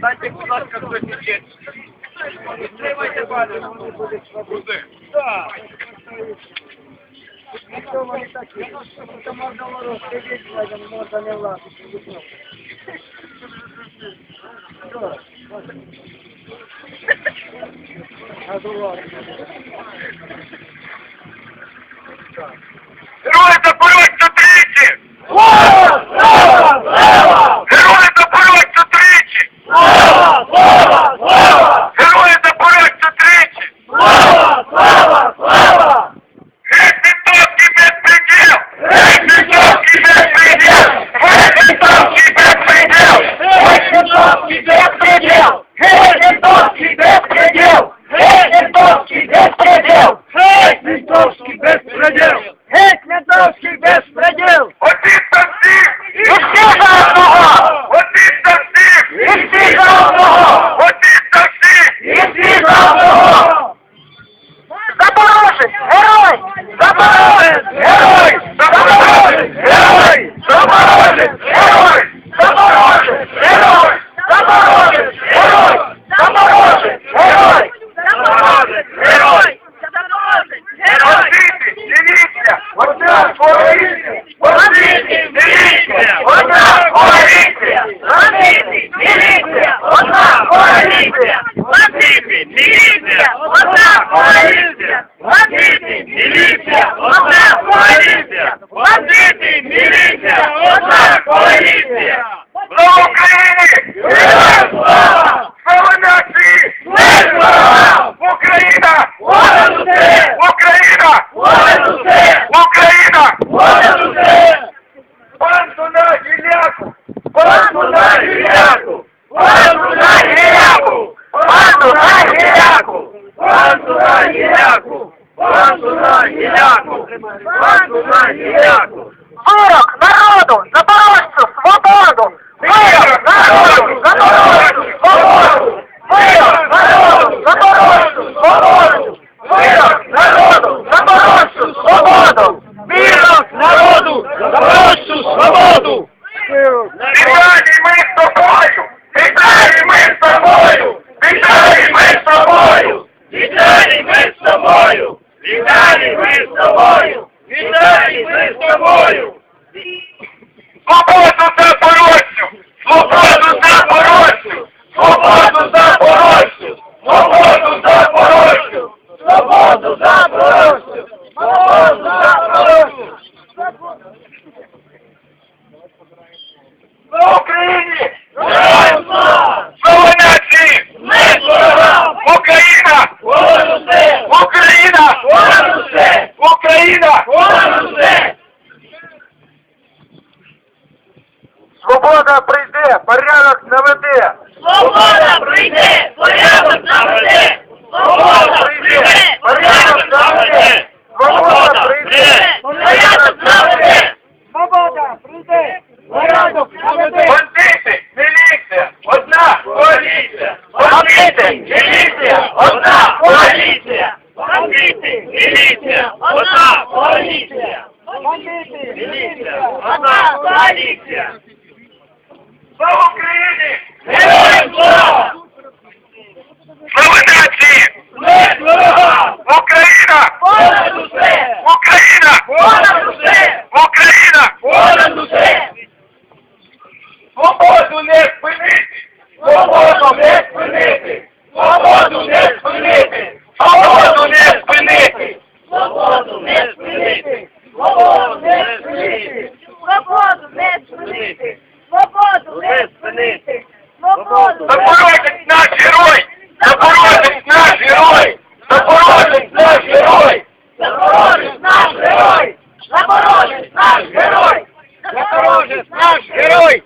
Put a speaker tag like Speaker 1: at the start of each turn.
Speaker 1: Дайте, будь ласка, хтось не Стримайте, пане. Так.
Speaker 2: Ніхто вони такі. То можна ворог сидіти, можна не власти. Що?
Speaker 1: Газувати. Геть Медовський безпреділ! Один за всіх!
Speaker 2: І всі за одного!
Speaker 1: Один всіх!
Speaker 2: І всі за одного!
Speaker 1: Один всіх!
Speaker 2: І всі за одного! Запорожець! Герой! Запорожець!
Speaker 1: Сорок, тобою! Свободу запорожцю! Свободу запорожцю! Свободу запорожцю! Свободу запорожцю!
Speaker 2: Свободу запорожцю!
Speaker 1: Свобода прийде, порядок наведе!
Speaker 2: Свобода прийде!
Speaker 1: Запорожець наш герой! Запорожець наш герой! Запорожець наш герой!
Speaker 2: Запорожець наш герой! Запорожець наш герой!
Speaker 1: Запорожець наш герой!